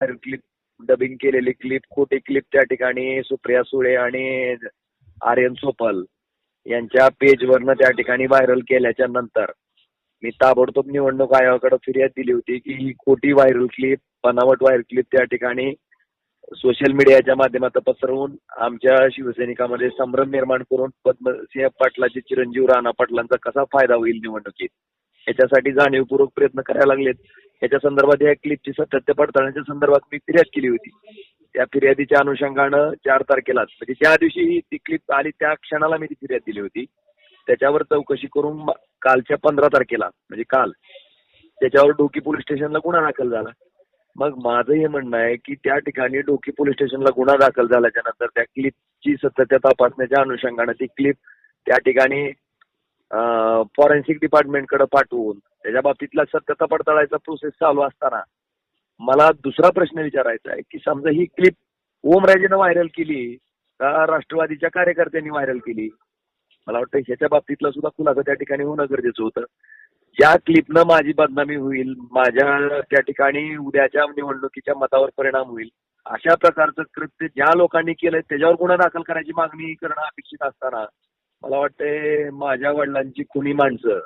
Clip dubbing केलेली clip खोटी clip त्या ठिकाणी सुप्रिया सुळे आणि आर्यन सोपल यांच्या पेजवरनं त्या ठिकाणी व्हायरल केल्याच्यानंतर मी ताबडतोब निवडणूक आयोगाकडे फिर्याद दिली होती की ही खोटी व्हायरल क्लिप बनावट व्हायरल क्लिप त्या ठिकाणी सोशल मीडियाच्या माध्यमात पसरवून आमच्या शिवसैनिकामध्ये संभ्रम निर्माण करून पद्मसिंह पाटलाचे चिरंजीव राणा पाटलांचा कसा फायदा होईल निवडणुकीत? याच्यासाठी जाणीवपूर्वक प्रयत्न करायला लागलेत. याच्या संदर्भात या क्लिपची सत्य पडताळण्याच्या संदर्भात मी फिर्याद केली होती. त्या फिर्यादीच्या अनुषंगानं चार तारखेलाच म्हणजे ज्या दिवशी ती क्लिप आली त्या क्षणाला मी ती फिर्याद दिली होती. त्याच्यावर चौकशी करून कालच्या पंधरा तारखेला म्हणजे काल त्याच्यावर डोकी पोलीस स्टेशनला गुन्हा दाखल झाला. मग माझं हे म्हणणं आहे की त्या ठिकाणी डोकी पोलीस स्टेशनला गुन्हा दाखल झाल्याच्यानंतर त्या क्लिपची सत्यता तपासण्याच्या अनुषंगानं ती क्लिप त्या ठिकाणी फॉरेन्सिक डिपार्टमेंटकडे पाठवून त्याच्या बाबतीतला सत्यता पडताळायचा प्रोसेस चालू असताना मला दुसरा प्रश्न विचारायचा आहे की समजा ही क्लिप ओमराजेनं व्हायरल केली का राष्ट्रवादीच्या कार्यकर्त्यांनी व्हायरल केली? मला वाटतं ह्याच्या बाबतीतला सुद्धा खुलासा त्या ठिकाणी होणं गरजेचं होतं. ज्या क्लिपनं माझी बदनामी होईल माझ्या त्या ठिकाणी उद्याच्या निवडणुकीच्या मतावर परिणाम होईल अशा प्रकारचं कृत्य ज्या लोकांनी केलंय त्याच्यावर गुन्हा दाखल करायची मागणी करणं अपेक्षित असताना मला वाटतंय माझ्या वडिलांची कुणी माणसं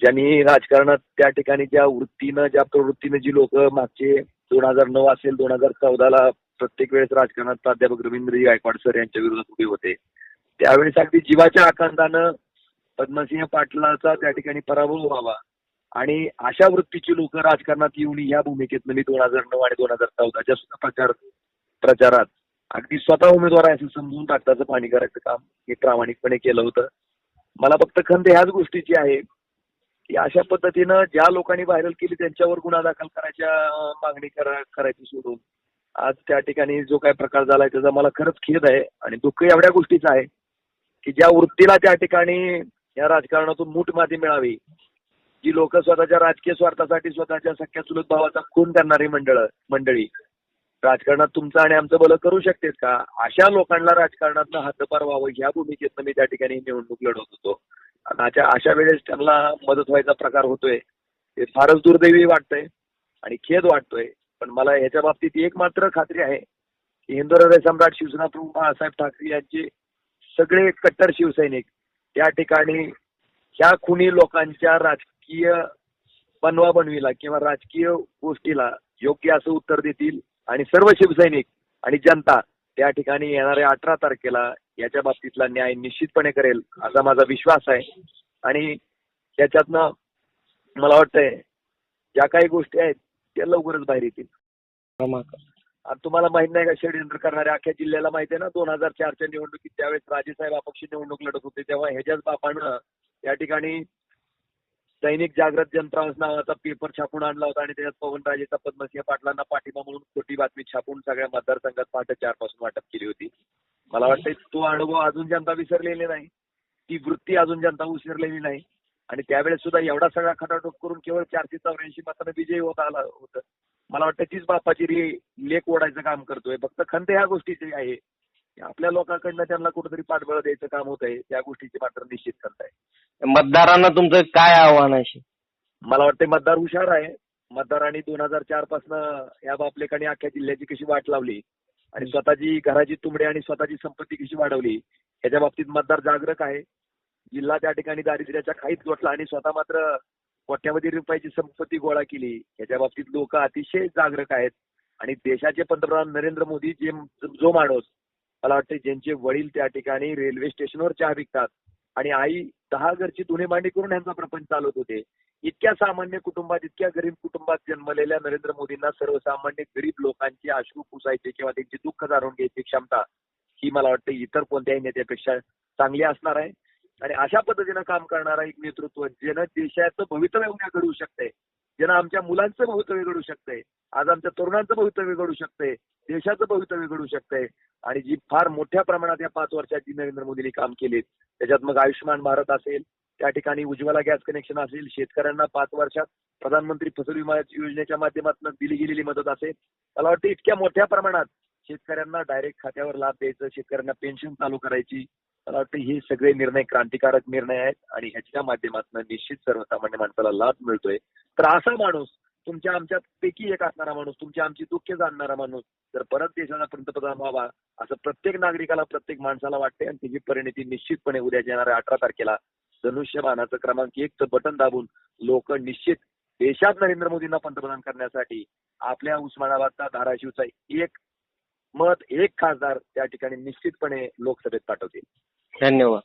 ज्यांनी राजकारणात त्या ठिकाणी ज्या वृत्तीनं ज्या प्रवृत्तीनं जी लोक मागचे दोन हजार नऊ असेल दोन हजार चौदाला प्रत्येक वेळेस राजकारणात प्राध्यापक रवींद्रजी गायकवाड सर यांच्या विरोधात उभे होते. त्यावेळेस अगदी जीवाच्या आकांतानं पद्मसिंह पाटलाचा त्या ठिकाणी पराभव व्हावा आणि अशा वृत्तीची लोक राजकारणात येऊन या भूमिकेत मी दोन हजार नऊ आणि दोन हजार चौदाच्या सुद्धा प्रचार प्रचारात अगदी स्वतः उमेदवार आहे असं समजून टाकताचं पाणी करायचं काम हे प्रामाणिकपणे केलं होतं. मला फक्त खंत ह्याच गोष्टीची आहे की अशा पद्धतीनं ज्या लोकांनी व्हायरल केली त्यांच्यावर गुन्हा दाखल करायच्या मागणी करायची सोडून. आज त्या ठिकाणी जो काय प्रकार झालाय त्याचा मला खरंच खेद आहे आणि दुःख एवढ्या गोष्टीचं आहे की ज्या वृत्तीला त्या ठिकाणी या राजकारणातून मूठ माती मिळावी जी लोक स्वतःच्या राजकीय स्वार्थासाठी स्वतःच्या सख्या चुलत भावाचा खून करणारी मंडळ मंडळी राजकारणात तुमचं आणि आमचं भलं करू शकतेस का? अशा लोकांना राजकारणात हद्दपार व्हावं ह्या भूमिकेतनं मी त्या ठिकाणी निवडणूक लढवत होतो. आणि अशा वेळेस त्यांना मदत व्हायचा प्रकार होतोय हे फारच दुर्दैवी वाटतंय आणि खेद वाटतोय. पण मला ह्याच्या बाबतीत एक मात्र खात्री आहे की हिंदू हृदय सम्राट शिवसेना प्रमुख बाळासाहेब ठाकरे यांचे सगळे कट्टर शिवसैनिक त्या ठिकाणी ह्या खुनी लोकांच्या राजकीय बनवा बनवीला किंवा राजकीय गोष्टीला योग्य असं उत्तर देतील आणि सर्व शिवसैनिक आणि जनता त्या ठिकाणी येणाऱ्या अठरा तारखेला याच्या बाबतीतला न्याय निश्चितपणे करेल असा माझा विश्वास आहे. आणि त्याच्यातनं मला वाटतंय ज्या काही गोष्टी आहेत त्या लवकरच बाहेर येतील. तुम्हाला माहीत नाही का षडयंत्र करणाऱ्या अख्ख्या जिल्ह्याला माहिती आहे ना दोन हजार चारच्या निवडणुकीत त्यावेळेस राजेसाहेब अपक्ष निवडणूक लढत होते तेव्हा ह्याच्याच बापानं त्या ठिकाणी सैनिक जागृत जनत्रास नावाचा पेपर छापून आणला होता आणि त्याच्यात पवनराजेचा पद्मसिंह पाटलांना पाठिंबा म्हणून खोटी बातमी छापून सगळ्या मतदारसंघात पहाटे चारपासून वाटप केली होती. मला वाटतं तो अनुभव अजून जनता विसरलेली नाही. ती वृत्ती अजून जनता विसरलेली नाही. आणि त्यावेळेस सुद्धा एवढा सगळा खटाटोप करून केवळ चारशे चौऱ्याऐंशी मतानं विजयी होत आला होतं. मला वाटतं तीच बापाची रे लेख ओढायचं काम करतोय. फक्त खंत ह्या गोष्टीची आहे. आपल्या लोकांकडनं त्यांना कुठेतरी पाठबळ द्यायचं काम होत आहे त्या गोष्टीची मात्र निश्चित करताय. मतदारांना तुमचं काय आव्हान आहे? मला वाटतं मतदार हुशार आहे. मतदारांनी दोन हजार चार पासनं या बापलेकाने अख्ख्या जिल्ह्याची कशी वाट लावली आणि स्वतःची घराची तुंबडी आणि स्वतःची संपत्ती कशी वाढवली याच्या बाबतीत मतदार जागरूक आहे. जिल्हा त्या ठिकाणी दारिद्र्याच्या खाईत गोठला आणि स्वतः मात्र कोट्यावधी रुपयाची संपत्ती गोळा केली याच्या बाबतीत लोक अतिशय जागरूक आहेत. आणि देशाचे पंतप्रधान नरेंद्र मोदी जे जो माणूस मला वाटतं ज्यांचे वडील त्या ठिकाणी रेल्वे स्टेशनवर चहा विकतात आणि आई दहा घरची धुणे मांडी करून यांचा प्रपंच चालवत होते. इतक्या सामान्य कुटुंबात इतक्या गरीब कुटुंबात जन्मलेल्या नरेंद्र मोदींना सर्वसामान्य गरीब लोकांची अश्रू पुसायचे किंवा त्यांची दुःख जाणून घ्यायची क्षमता ही मला वाटतं इतर कोणत्याही नेत्यापेक्षा चांगली असणार आहे. आणि अशा पद्धतीनं काम करणारा एक नेतृत्व ज्यानं देशाचं भवितव्य उद्या घडवू शकतंय. ज्यांना आमच्या मुलांचं भवितव्य घडू शकतंय आज आमच्या तरुणांचं भवितव्य घडू शकतंय देशाचं भवितव्य घडू शकतंय आणि जी फार मोठ्या प्रमाणात या पाच वर्षात जी नरेंद्र मोदींनी काम केले त्याच्यात मग आयुष्यमान भारत असेल त्या ठिकाणी उज्ज्वला गॅस कनेक्शन असेल शेतकऱ्यांना पाच वर्षात प्रधानमंत्री फसल विमा योजनेच्या माध्यमातून दिली गेलेली मदत असेल. मला वाटतं इतक्या मोठ्या प्रमाणात शेतकऱ्यांना डायरेक्ट खात्यावर लाभ द्यायचं शेतकऱ्यांना पेन्शन चालू करायची मला वाटतं हे सगळे निर्णय क्रांतिकारक निर्णय आहेत. आणि ह्याच्या माध्यमातून निश्चित सर्वसामान्य माणसाला लाभ मिळतोय. तर असा माणूस तुमच्या आमच्या पैकी एक असणारा माणूस तुमची आमची दुःख जाणणारा माणूस जर परत देशाचा पंतप्रधान व्हावा असं प्रत्येक नागरिकाला प्रत्येक माणसाला वाटते आणि त्याची परिणिती निश्चितपणे उद्या येणाऱ्या अठरा तारखेला धनुष्यबाणाचं क्रमांक एकचं बटन दाबून लोक निश्चित देशात नरेंद्र मोदींना पंतप्रधान करण्यासाठी आपल्या उस्मानाबादचा धाराशिवचा एक मत एक खासदार त्या ठिकाणी निश्चितपणे लोकसभेत पाठवतील. धन्यवाद.